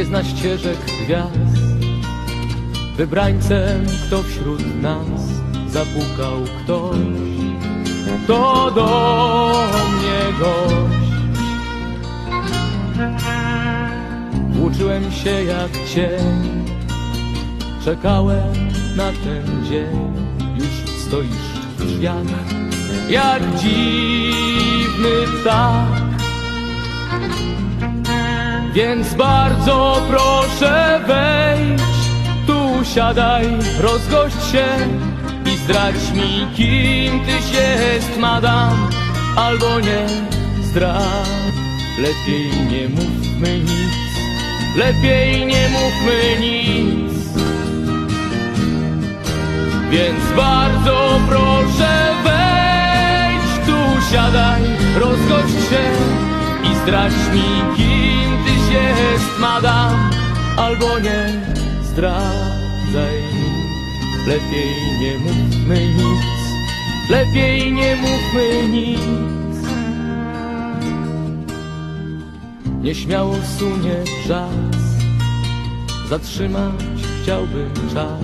zna ścieżek gwiazd. Wybrańcem, kto wśród nas zapukał ktoś, to do mnie gość. Uczyłem się jak cień, czekałem na ten dzień, już stoisz w drzwiach, jak dziwny ptak. Więc bardzo proszę wejdź, tu siadaj, rozgość się i zdradź mi, kim tyś jest, madam, albo nie zdradź. Lepiej nie mówmy nic, lepiej nie mówmy nic. Więc bardzo proszę wejdź, tu siadaj, rozgość się i zdradź mi, kim tyś jest, madam, albo nie zdradzaj. Lepiej nie mówmy nic, lepiej nie mówmy nic. Nieśmiało sunie czas, zatrzymać chciałbym czas,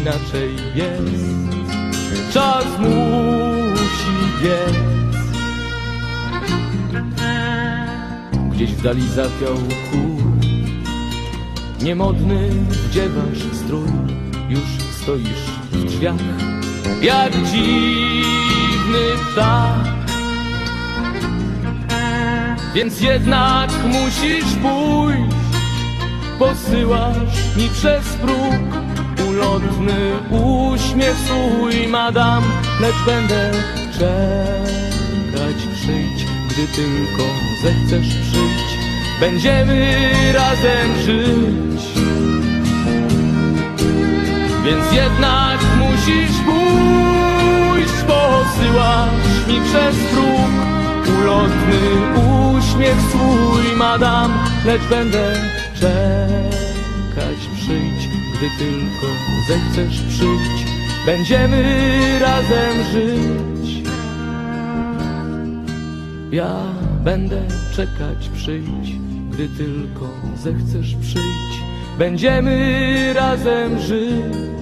inaczej jest. Czas musi biec. Gdzieś w dali zapiał chór, niemodny wdziewasz strój, już stoisz w drzwiach, jak dziwny ptak. Więc jednak musisz pójść. Posyłasz mi przez próg Ulotny uśmiech. Swój, madam Lecz będę Gdy tylko zechcesz przyjść Będziemy razem żyć. Więc jednak musisz pójść Posyłasz mi przez próg Ulotny uśmiech swój, madam Lecz będę czekać, przyjdź Gdy tylko zechcesz przyjść. Będziemy razem żyć Ja będę czekać, przyjdź Gdy tylko zechcesz przyjść. Będziemy razem żyć